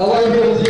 الله يبارك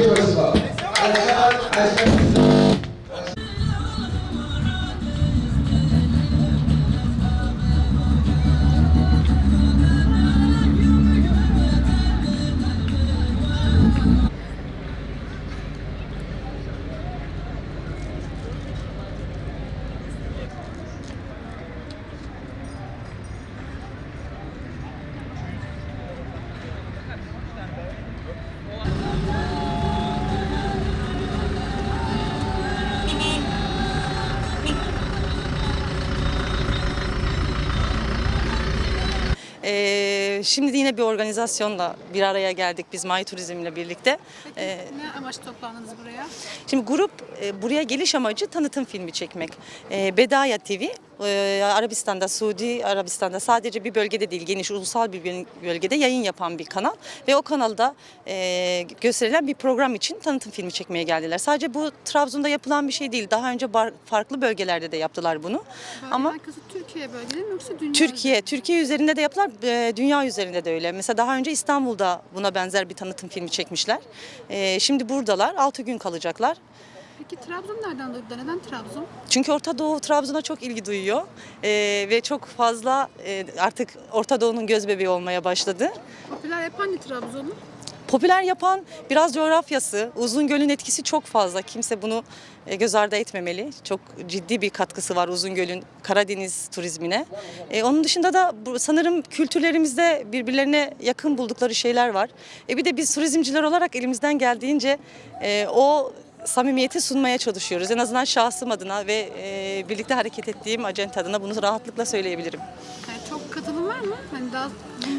Ee, şimdi yine bir organizasyonla bir araya geldik biz May Turizm ile birlikte. Ee, Ne amaçla toplandınız buraya? Şimdi grup e, buraya geliş amacı tanıtım filmi çekmek. E, Bedaya TV e, Arabistan'da, Suudi Arabistan'da sadece bir bölgede değil geniş ulusal bir böl- bölgede yayın yapan bir kanal. Ve o kanalda e, gösterilen bir program için tanıtım filmi çekmeye geldiler. Sadece bu Trabzon'da yapılan bir şey değil. Daha önce bar- farklı bölgelerde de yaptılar bunu. Ama Ama Türkiye bölgeleri mi yoksa dünya Türkiye, üzerinde? Türkiye üzerinde de yaptılar, e, dünya üzerinde de öyle. Mesela daha önce İstanbul'da buna benzer bir tanıtım filmi çekmişler. E, Şimdi buradalar, 6 gün kalacaklar. Peki Trabzon nereden duydu? Neden Trabzon? Çünkü Orta Doğu Trabzon'a çok ilgi duyuyor Ee, ve çok fazla e, artık Orta Doğu'nun göz bebeği olmaya başladı. Popüler yapan ne Trabzon'u? Popüler yapan biraz coğrafyası, Uzungöl'ün etkisi çok fazla. Kimse bunu e, göz ardı etmemeli. Çok ciddi bir katkısı var Uzungöl'ün Karadeniz turizmine. E, onun dışında da bu, sanırım kültürlerimizde birbirlerine yakın buldukları şeyler var. E, bir de biz turizmciler olarak elimizden geldiğince e, o samimiyeti sunmaya çalışıyoruz. En azından şahsım adına ve e, birlikte hareket ettiğim acente adına bunu rahatlıkla söyleyebilirim. Yani çok katılım var mı? Hani daha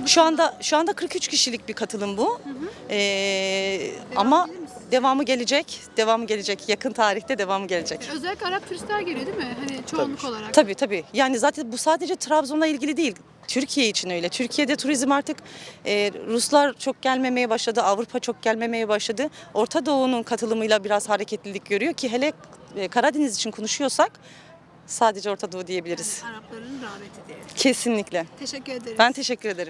Şu anda şu anda 43 kişilik bir katılım bu. Ee, ama gelir mi devamı gelecek. Devamı gelecek. Yakın tarihte devamı gelecek. özellikle Arap turistler geliyor değil mi? Hani çoğunluk olarak. Tabii tabii. Yani zaten bu sadece Trabzon'la ilgili değil. Türkiye için öyle. Türkiye'de turizm artık e, Ruslar çok gelmemeye başladı, Avrupa çok gelmemeye başladı. Orta Doğu'nun katılımıyla biraz hareketlilik görüyor ki hele e, Karadeniz için konuşuyorsak sadece Orta Doğu diyebiliriz. Arapların rağbeti diye. Kesinlikle. Teşekkür ederim. Ben teşekkür ederim.